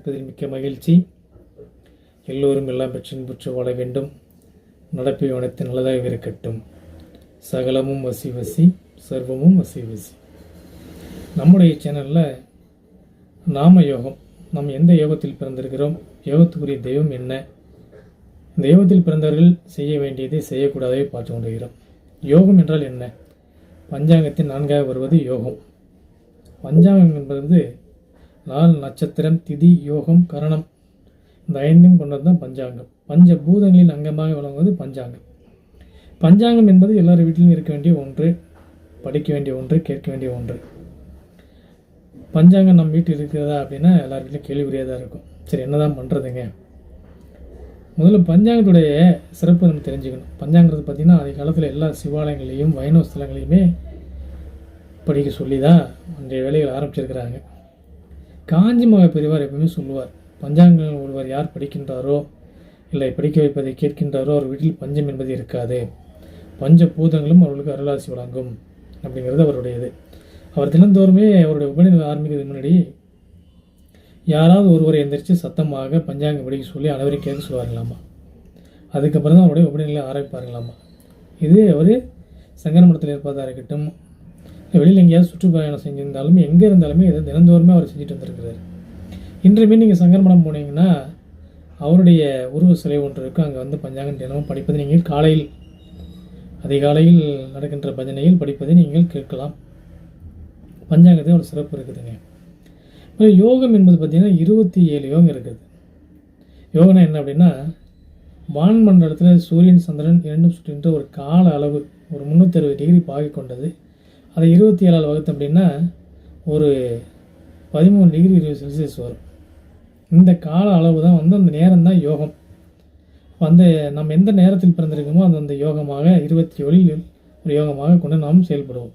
சந்திப்பதில் மிக்க மகிழ்ச்சி. எல்லோரும் எல்லாம் பெற்று பெற்று வாழ வேண்டும். நடப்பை அனைத்து நல்லதாக இருக்கட்டும். சகலமும் வசி வசி சர்வமும் வசி வசி. நம்முடைய சேனலில் நாம யோகம் நாம் எந்த யோகத்தில் பிறந்திருக்கிறோம் யோகத்துக்குரிய தெய்வம் என்ன? இந்த யோகத்தில் பிறந்தவர்கள் செய்ய வேண்டியதை செய்யக்கூடாதே பார்த்து கொண்டிருக்கிறோம். யோகம் என்றால் என்ன? பஞ்சாங்கத்தின் நான்காக வருவது யோகம். பஞ்சாங்கம் என்பது நாள் நட்சத்திரம் திதி யோகம் கரணம். இந்த ஐந்தும் கொண்டது தான் பஞ்சாங்கம். பஞ்ச பூதங்களின் அங்கமாக விளங்குவது பஞ்சாங்கம். பஞ்சாங்கம் என்பது எல்லார் வீட்டிலும் இருக்க வேண்டிய ஒன்று படிக்க வேண்டிய ஒன்று கேட்க வேண்டிய ஒன்று. பஞ்சாங்கம் நம்ம வீட்டில் இருக்கிறதா அப்படின்னா எல்லார் வீட்டிலும் கேள்விக்குரியாக தான் இருக்கும். சரி என்னதான் பண்ணுறதுங்க முதல்ல பஞ்சாங்கத்துடைய சிறப்பு நம்ம தெரிஞ்சுக்கணும். பஞ்சாங்கத்தை பார்த்திங்கன்னா அந்த காலத்தில் எல்லா சிவாலயங்களையும் வைணவ ஸ்தலங்களையுமே படிக்க சொல்லி தான் அன்றைய வேலைகள் ஆரம்பிச்சிருக்கிறாங்க. காஞ்சி மகா எப்பவுமே சொல்லுவார் பஞ்சாங்கங்கள் ஒருவர் யார் படிக்கின்றாரோ இல்லை படிக்க வைப்பதை கேட்கின்றாரோ அவர் வீட்டில் பஞ்சம் என்பது இருக்காது. பஞ்ச பூதங்களும் அவர்களுக்கு அருளாசி வழங்கும் அப்படிங்கிறது அவருடையது. அவர் தினந்தோறுமே அவருடைய உபநிலை ஆரம்பிக்கிறதுக்கு முன்னாடி யாராவது ஒருவரை எந்திரிச்சு சத்தமாக பஞ்சாங்கம் படிக்க சொல்லி அனைவரையும் கேட்க சொல்லுவார்களாமா அதுக்கப்புறம் தான் அவருடைய உபநிலை ஆரம்பிப்பார்களாமா? இது அவர் சங்கரமடத்தில் இருப்பதாக இருக்கட்டும் வெளியில் எங்கேயாவது சுற்றுப்பயணம் செஞ்சிருந்தாலும் எங்கே இருந்தாலுமே இதை தினந்தோறுமே அவர் செஞ்சுட்டு வந்திருக்கிறார். இன்றுமே நீங்கள் சங்கரமடம் போனீங்கன்னா அவருடைய உருவ சிலை ஒன்று இருக்கும் அங்கே வந்து பஞ்சாங்கம் தினமும் படிப்பது நீங்கள் காலையில் அதிகாலையில் நடக்கின்ற பஜனையில் படிப்பதை நீங்கள் கேட்கலாம். பஞ்சாங்கத்தில் ஒரு சிறப்பு இருக்குதுங்க. யோகம் என்பது பார்த்திங்கன்னா இருபத்தி ஏழு யோகம் இருக்குது. யோகனா என்ன அப்படின்னா வான்மண்டலத்தில் சூரியன் சந்திரன் இரண்டும் சுற்றுகின்ற ஒரு கால அளவு ஒரு முந்நூற்றி டிகிரி பாகி கொண்டது அதை இருபத்தி ஏழால் வகுத்து அப்படின்னா ஒரு பதிமூணு டிகிரி இருபது செல்சியஸ் வரும். இந்த கால அளவு தான் வந்து அந்த நேரம் தான் யோகம். அந்த நம்ம எந்த நேரத்தில் பிறந்திருக்கோமோ அது அந்த யோகமாக இருபத்தி ஒளியில் ஒரு யோகமாக கொண்டு நாம் செயல்படுவோம்.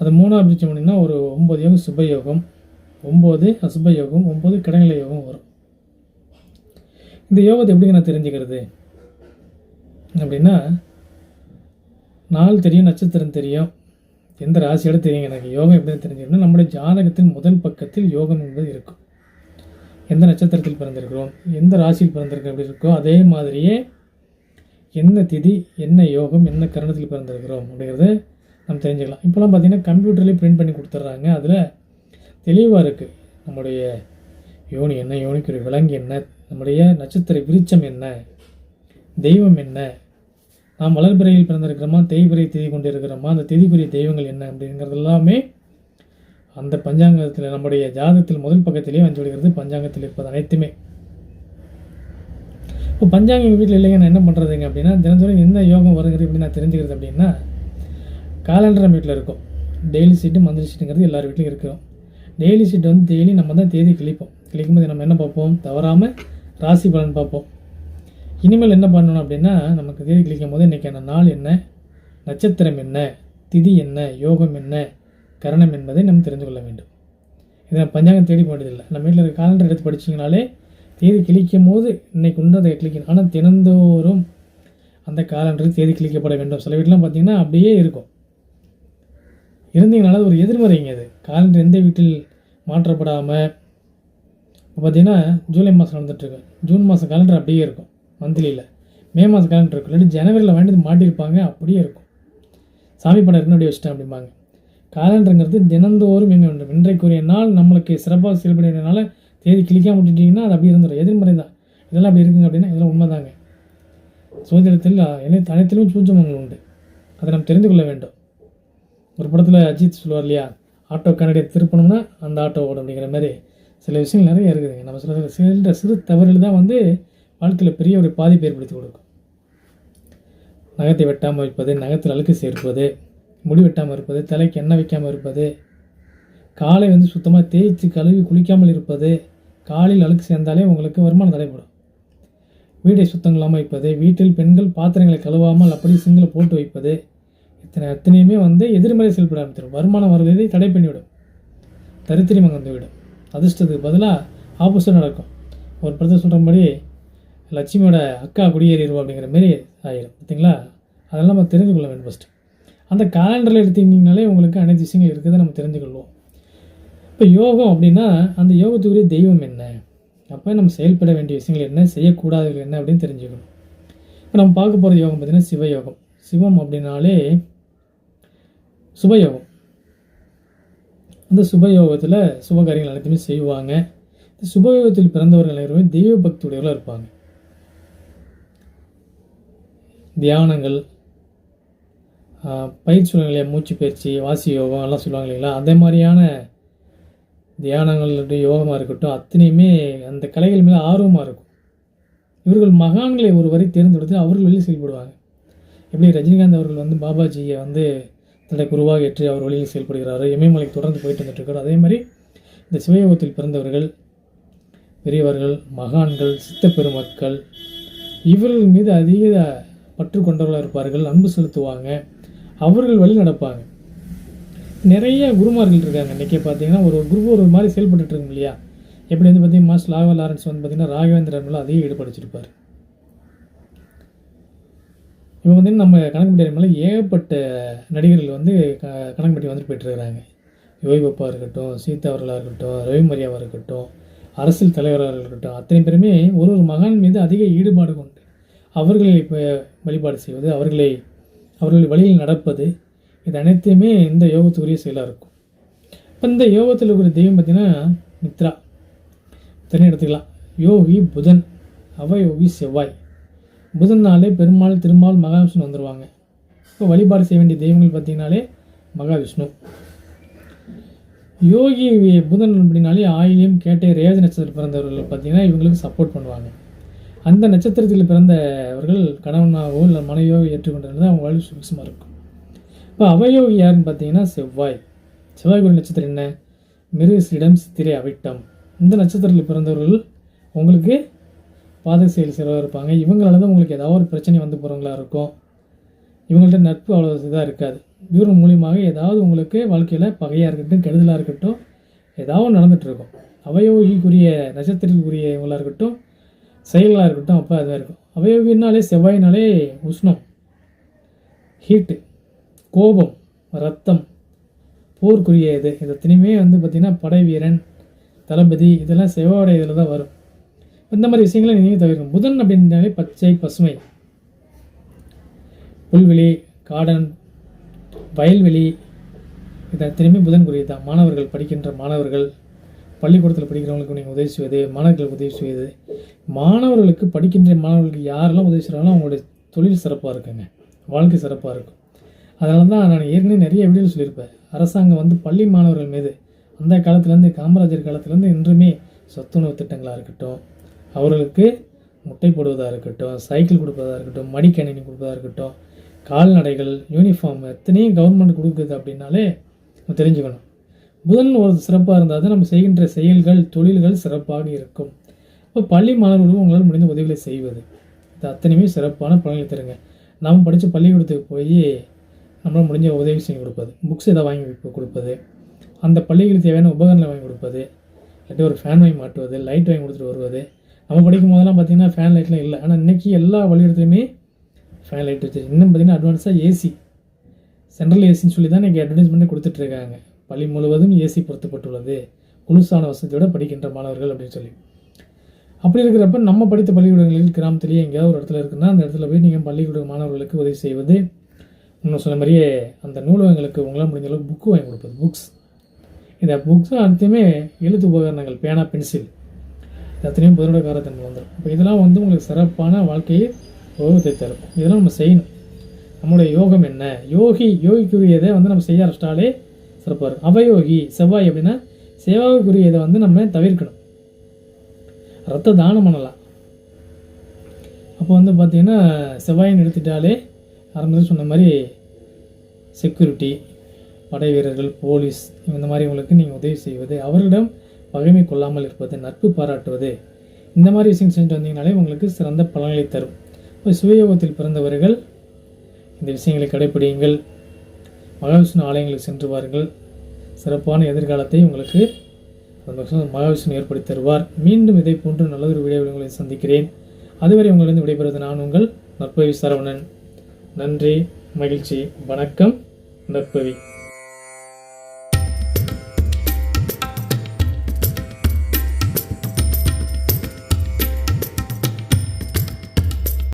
அது மூணாவது பிரிச்சோம் அப்படின்னா ஒரு ஒம்பது யோகம் சுப யோகம் ஒம்பது அசுப யோகம் ஒம்பது கிடநிலை யோகம் வரும். இந்த யோகத்தை எப்படிங்க நான் தெரிஞ்சுக்கிறது? அப்படின்னா நாள் தெரியும் நட்சத்திரம் தெரியும் எந்த ராசியோட தெரியுங்க எனக்கு யோகம் எப்படின்னு தெரிஞ்சுக்கணும் நம்முடைய ஜாதகத்தின் முதல் பக்கத்தில் யோகம் என்பது இருக்கும். எந்த நட்சத்திரத்தில் பிறந்திருக்கிறோம்? எந்த ராசியில் பிறந்திருக்கோம் எப்படி இருக்கோ அதே மாதிரியே என்ன திதி என்ன யோகம் என்ன கரணத்தில் பிறந்திருக்கிறோம் அப்படிங்கிறத நம்ம தெரிஞ்சுக்கலாம். இப்போலாம் பார்த்தீங்கன்னா கம்ப்யூட்டர்லேயே பிரிண்ட் பண்ணி கொடுத்துட்றாங்க. அதில் தெளிவாக இருக்குது நம்முடைய யோனி என்ன? யோனிக்குரிய விலங்கு என்ன? நம்முடைய நட்சத்திர விருச்சம் என்ன? தெய்வம் என்ன? நாம் வளர்பிறையில் பிறந்திருக்கிறோமா? தேய்பிறை தேதி கொண்டு இருக்கிறோமா அந்த தேதிக்குரிய தெய்வங்கள் என்ன அப்படிங்கிறது எல்லாமே அந்த பஞ்சாங்கத்தில் நம்முடைய ஜாதகத்தில் முதல் பக்கத்திலே வந்து விடுகிறது பஞ்சாங்கத்தில் இருப்பது அனைத்துமே. இப்போ பஞ்சாங்கம் எங்கள் வீட்டில் இல்லைங்க நான் என்ன பண்ணுறதுங்க அப்படின்னா தினந்தோறும் என்ன யோகம் வருகிறது அப்படின்னு நான் தெரிஞ்சுக்கிறது அப்படின்னா காலண்டர் நம்ம வீட்டில் இருக்கும். டெய்லி சீட்டு மந்திரி சீட்டுங்கிறது எல்லார் வீட்லையும் இருக்கும் டெய்லி சீட்டு வந்து டெய்லி நம்ம தான் தேதி கிழிப்போம். கிழிக்கும்போது நம்ம என்ன பார்ப்போம்? தவறாமல் ராசி பலன் பார்ப்போம். இனிமேல் என்ன பண்ணணும் அப்படின்னா நமக்கு தேதி கிழிக்கும் போது இன்றைக்கான நாள் என்ன? நட்சத்திரம் என்ன? திதி என்ன? யோகம் என்ன? கரணம் என்பதை நம்ம தெரிந்து கொள்ள வேண்டும். இதை பஞ்சாங்கம் தேடி போட்டதில்லை நம்ம வீட்டில் இருக்க காலண்டர் எடுத்து படிச்சிங்கனாலே தேதி கிழிக்கும் போது இன்னைக்கு உண்டு அதை கிளிக்கணும் ஆனால் தினந்தோறும் அந்த காலண்டர் தேதி கிழிக்கப்பட வேண்டும். சில வீட்டிலாம் பார்த்திங்கன்னா அப்படியே இருக்கும். இருந்தீங்கனால ஒரு எதிர்மறைங்க அது. காலண்டர் எந்த வீட்டில் மாற்றப்படாமல் இப்போ பார்த்தீங்கன்னா ஜூலை மாதம் நடந்துகிட்ருக்கு ஜூன் மாதம் காலண்டர் அப்படியே இருக்கும். மந்த்லியில் மே மாதம் கேலண்டர் இருக்கும் இல்லாட்டி ஜனவரியில் வாங்கிட்டு மாட்டியிருப்பாங்க அப்படியே இருக்கும். சாமி படம் இருக்குன்னு அப்படியே வச்சிட்டேன் அப்படிம்பாங்க. காலண்டருங்கிறது தினந்தோறும் எங்கே வேண்டும். இன்றைக்குரிய நாள் நம்மளுக்கு சிறப்பாக செயல்பட வேண்டியனால தேதி கிளிக்காம விட்டுட்டிங்கன்னா அது அப்படி இருந்துடும் எதிர்மறை தான். இதெல்லாம் அப்படி இருக்குங்க அப்படின்னா இதெல்லாம் உண்மைதாங்க. சுதந்திரத்தில் அனைத்து அனைத்திலும் சூச்சமங்கள் உண்டு. அதை நாம் தெரிந்து கொள்ள வேண்டும். ஒரு படத்தில் அஜித் சொல்லுவார் இல்லையா? ஆட்டோ கண்ணடியை திருப்பணும்னா அந்த ஆட்டோ ஓடும் அப்படிங்கிற மாதிரி. சில விஷயங்கள் நிறைய இருக்குதுங்க. நம்ம சில சில சிறு தவறுகள் தான் வந்து வாழ்க்கையில் பெரிய ஒரு பாதிப்பு ஏற்படுத்தி கொடுக்கும். நகத்தை வெட்டாமல் வைப்பது நகத்தில் அழுக்கு சேர்ப்பது முடி வெட்டாமல் இருப்பது தலைக்கு எண்ணெய் வைக்காமல் இருப்பது காலை வந்து சுத்தமாக தேய்ச்சி கழுவி குளிக்காமல் இருப்பது காலில் அழுக்கு சேர்ந்தாலே உங்களுக்கு வருமானம் தடைப்படும் வீடை சுத்தம் இல்லாமல் வைப்பது வீட்டில் பெண்கள் பாத்திரங்களை கழுவாமல் அப்படி சிங்கில் போட்டு வைப்பது இத்தனை அத்தனையுமே வந்து எதிர்மறை செயல்பட ஆரம்பிச்சிடும். வருமானம் வருவதை தடை பண்ணிவிடும். தரித்திரம் அங்கே வந்து விடும் அதிர்ஷ்டத்துக்கு பதிலாக ஆப்போசிட் நடக்கும். ஒரு படத்தை சொல்கிறபடி லட்சுமியோட அக்கா குடியேறிடுவோம் அப்படிங்கிற மாரி ஆயிடும் பார்த்தீங்களா? அதெல்லாம் நம்ம தெரிஞ்சு கொள்ள வேண்டும் ஃபஸ்ட்டு அந்த காலண்டரில் எடுத்துக்கிட்டிங்கனாலே உங்களுக்கு அனைத்து விஷயங்கள் இருக்கிறத நம்ம தெரிஞ்சுக்கொள்வோம் இப்போ யோகம் அப்படின்னா அந்த யோகத்துக்குரிய தெய்வம் என்ன? அப்போ நம்ம செயல்பட வேண்டிய விஷயங்கள் என்ன? செய்யக்கூடாது என்ன அப்படின்னு தெரிஞ்சுக்கணும். இப்போ நம்ம பார்க்க போகிற யோகம் பார்த்திங்கன்னா சிவயோகம். சிவம் அப்படின்னாலே சுபயோகம். அந்த சுபயோகத்தில் சுபகாரியங்கள் அனைத்துமே செய்வாங்க. இந்த சுபயோகத்தில் பிறந்தவர்கள் அனைவருமே தெய்வ பக்தியுடையவர்களாக இருப்பாங்க. தியானங்கள் பயிற்சி சொல்லுவாங்க மூச்சு பயிற்சி வாசி யோகம் எல்லாம் சொல்லுவாங்க இல்லைங்களா? அதே மாதிரியான தியானங்கள் யோகமாக இருக்கட்டும் அத்தனையுமே அந்த கலைகள் மேலே ஆர்வமாக இருக்கும். இவர்கள் மகான்களை ஒருவரை தேர்ந்தெடுத்து அவர்கள் வழியில் செயல்படுவாங்க. எப்படி ரஜினிகாந்த் அவர்கள் வந்து பாபாஜியை வந்து தன்னுடைய குருவாக ஏற்று அவர் வழியில் செயல்படுகிறார் இமயமலைக்கு தொடர்ந்து போயிட்டு வந்துட்டு அதே மாதிரி இந்த சிவயோகத்தில் பிறந்தவர்கள் பெரியவர்கள் மகான்கள் சித்த பெருமக்கள் இவர்கள் மீது அதிக பற்று கொண்டவர்களாக இருப்பார்கள் அன்பு செலுத்துவாங்க அவர்கள் வழி நடப்பாங்க. நிறைய குருமார்கள் இருக்காங்க. இன்றைக்கி பார்த்தீங்கன்னா ஒரு குரு ஒரு மாதிரி செயல்பட்டுட்டு இருக்கும் இல்லையா? எப்படி வந்து பார்த்தீங்கன்னா மாஸ்டர் லாவ லாரன்ஸ் வந்து பார்த்தீங்கன்னா ராகவேந்திரன் மேலே அதிக ஈடுபடுத்திருப்பார் இப்போ வந்து நம்ம கணக்குப்பட்டி மேலே ஏகப்பட்ட நடிகர்கள் வந்து க கணக்கு வந்துட்டு போயிட்டுருக்கிறாங்க யோகி பாப்பா இருக்கட்டும் சீதா அவர்களாக இருக்கட்டும் ரவி மரியாவாக இருக்கட்டும் அரசியல் தலைவராக இருக்கட்டும் அத்தனை பேருமே ஒரு ஒரு மகான் மீது அதிக ஈடுபாடு கொண்டு அவர்களை இப்போ வழிபாடு செய்வது அவர்களை அவர்கள் வழியில் நடப்பது இது அனைத்துமே இந்த யோகத்துக்குரிய செயலாக இருக்கும். இப்போ இந்த யோகத்தில் இருக்கிற தெய்வம் பார்த்தீங்கன்னா மித்ரா தனி எடுத்துக்கலாம். யோகி புதன் அவயோகி செவ்வாய். புதன் நாளே பெருமாள் திருமால் மகாவிஷ்ணு வந்துடுவாங்க இப்போ வழிபாடு செய்ய வேண்டிய தெய்வங்கள் பார்த்தீங்கன்னாலே மகாவிஷ்ணு. யோகி புதன் அப்படின்னாலே ஆயிலியம் கேட்டை ரேஜ நட்சத்திரம் பிறந்தவர்கள் பார்த்தீங்கன்னா இவங்களுக்கு சப்போர்ட் பண்ணுவாங்க. அந்த நட்சத்திரத்தில் பிறந்தவர்கள் கணவனாகவோ இல்லை மனைவியோ ஏற்றுக்கொண்டது அவங்க வாழ்வு சுபிசமாக இருக்கும். இப்போ அவயோகி யாருன்னு பார்த்தீங்கன்னா செவ்வாய். செவ்வாய் கோள் நட்சத்திரம் என்ன? மிருகசிடம் சித்திரை அவிட்டம். இந்த நட்சத்திரத்தில் பிறந்தவர்கள் உங்களுக்கு பாதை செயல் சிறவாக இருப்பாங்க. இவங்களால தான் உங்களுக்கு ஏதாவது ஒரு பிரச்சனை வந்து போகிறவங்களா இருக்கும். இவங்கள்ட்ட நட்பு அவ்வளோ இதாக இருக்காது. இவர்கள் மூலியமாக ஏதாவது உங்களுக்கு வாழ்க்கையில் பகையாக இருக்கட்டும் கெடுதலாக இருக்கட்டும் ஏதாவது நடந்துகிட்ருக்கும் அவயோகிக்குரிய நட்சத்திரத்துக்குரிய இவங்களாக இருக்கட்டும் செயலாக இருக்கட்டும் அப்போ அதாக இருக்கும். அவயவினாலே செவ்வாயினாலே உஷ்ணம் ஹீட்டு கோபம் ரத்தம் போருக்குரிய இது. இது வந்து பார்த்திங்கன்னா படை வீரன் தளபதி இதெல்லாம் செவ்வாயோட இதில் தான் வரும். இந்த மாதிரி விஷயங்களை நீங்கள் தவிர்க்கணும். புதன் அப்படின்னாலே பச்சை பசுமை. புல்வெளி காடன் வயல்வெளி இது புதன் புதன்குரியது தான். மாணவர்கள் படிக்கின்ற மாணவர்கள் பள்ளிக்கூடத்தில் படிக்கிறவங்களுக்கு நீங்கள் உதவி செய்வது மாணவர்களுக்கு உதவி செய்வது மாணவர்களுக்கு படிக்கின்ற மாணவர்களுக்கு யாரெல்லாம் உதவி செய்கிறாங்களோ அவங்களுடைய தொழில் சிறப்பாக இருக்குங்க. வாழ்க்கை சிறப்பாக இருக்கும். அதனால தான் நான் ஏற்கனவே நிறைய வீடியோ சொல்லியிருப்பேன். அரசாங்கம் வந்து பள்ளி மாணவர்கள் மீது அந்த காலத்துலேருந்து காமராஜர் காலத்துலேருந்து இன்றுமே சத்துணவு திட்டங்களாக இருக்கட்டும் அவர்களுக்கு முட்டை போடுவதாக இருக்கட்டும் சைக்கிள் கொடுப்பதாக இருக்கட்டும் மடிக்கணினி கொடுப்பதாக இருக்கட்டும் கால்நடைகள் யூனிஃபார்ம் எத்தனையும் கவர்மெண்ட் கொடுக்குது அப்படின்னாலே நம்ம தெரிஞ்சுக்கணும். புதன் ஒரு சிறப்பாக இருந்தால் தான் நம்ம செய்கின்ற செயல்கள் தொழில்கள் சிறப்பாக இருக்கும். இப்போ பள்ளி மாணவர்களும் உங்களால் முடிந்த உதவிகளை செய்வது. இது அத்தனையுமே சிறப்பான பலன்களை தருங்க. நாம் படித்த பள்ளிக்கூடத்துக்கு போய் நம்மளால் முடிஞ்ச உதவி செஞ்சு கொடுப்பது. புக்ஸ் எதாவது வாங்கி கொடுப்பது. அந்த பள்ளிகளுக்கு தேவையான உபகரணங்களை வாங்கி கொடுப்பது. இல்லாட்டி ஒரு ஃபேன் வாங்கி மாட்டுவது லைட் வாங்கி கொடுத்துட்டு வருவது. நம்ம படிக்கும் போதெல்லாம் பார்த்திங்கன்னா ஃபேன் லைட்லாம் இல்லை. ஆனால் இன்றைக்கி எல்லா வழியிடத்துலையுமே ஃபேன் லைட் வச்சு இன்னும் பார்த்தீங்கன்னா அட்வான்ஸாக ஏசி சென்ட்ரல் ஏசின்னு சொல்லி தான் இன்றைக்கி அட்வர்டைஸ்மெண்ட்டே கொடுத்துட்ருக்காங்க பள்ளி முழுவதும் ஏசி பொருத்தப்பட்டுள்ளது குளிர்சான வசதியோட படிக்கின்ற மாணவர்கள் அப்படின்னு சொல்லி. அப்படி இருக்கிறப்ப நம்ம படித்த பள்ளிக்கூடங்களில் கிராமத்திலேயே எங்கேயாவது ஒரு இடத்துல இருக்குன்னா அந்த இடத்துல போய் நீங்கள் பள்ளிக்கூட மாணவர்களுக்கு உதவி செய்வது இன்னும் சொன்ன மாதிரியே அந்த நூலகங்களுக்கு உங்களால் முடிஞ்ச அளவுக்கு புக்கு வாங்கி கொடுப்பது புக்ஸ் இந்த புக்ஸ் அனைத்துமே எழுத்து உபகரணங்கள் பேனா பென்சில் இது அத்தனையும் புதனோட காரத்தன்மை வந்துடும். இப்போ இதெல்லாம் வந்து உங்களுக்கு சிறப்பான வாழ்க்கையை யோகத்தை தரும். இதெல்லாம் நம்ம செய்யணும். நம்மளுடைய யோகம் என்ன? யோகி யோகிக்குரியதை வந்து நம்ம செய்ய ஆரம்பிச்சிட்டாலே சிறப்பாக இருக்கும் அவயோகி செவ்வாய் அப்படின்னா செவ்வாய்க்குரியதை வந்து நம்ம தவிர்க்கணும். ரத்த தானம் பண்ணலாம். அப்போ வந்து பார்த்திங்கன்னா செவ்வாயின் எடுத்துட்டாலே ஆரம்பத்தில் சொன்ன மாதிரி செக்யூரிட்டி படை வீரர்கள் போலீஸ் இந்த மாதிரி உங்களுக்கு நீங்கள் உதவி செய்வது அவர்களிடம் பகைமை கொள்ளாமல் இருப்பது நட்பு பாராட்டுவது இந்த மாதிரி விஷயம் செஞ்சுட்டு வந்தீங்கனாலே உங்களுக்கு சிறந்த பலன்களை தரும். இப்போ சுயயோகத்தில் பிறந்தவர்கள் இந்த விஷயங்களை கடைப்பிடியுங்கள். மகாவிஷ்ணு ஆலயங்களுக்கு சென்று வாருங்கள். சிறப்பான எதிர்காலத்தை உங்களுக்கு அந்த மகாவிஷ்ணு ஏற்படுத்தி தருவார். மீண்டும் இதை போன்று நல்லதொரு வீடியோவில் உங்களை சந்திக்கிறேன். அதுவரை உங்களிடம் விடைபெறுவது நான் உங்கள் நற்பவி சரவணன். நன்றி மகிழ்ச்சி வணக்கம் நற்பவி.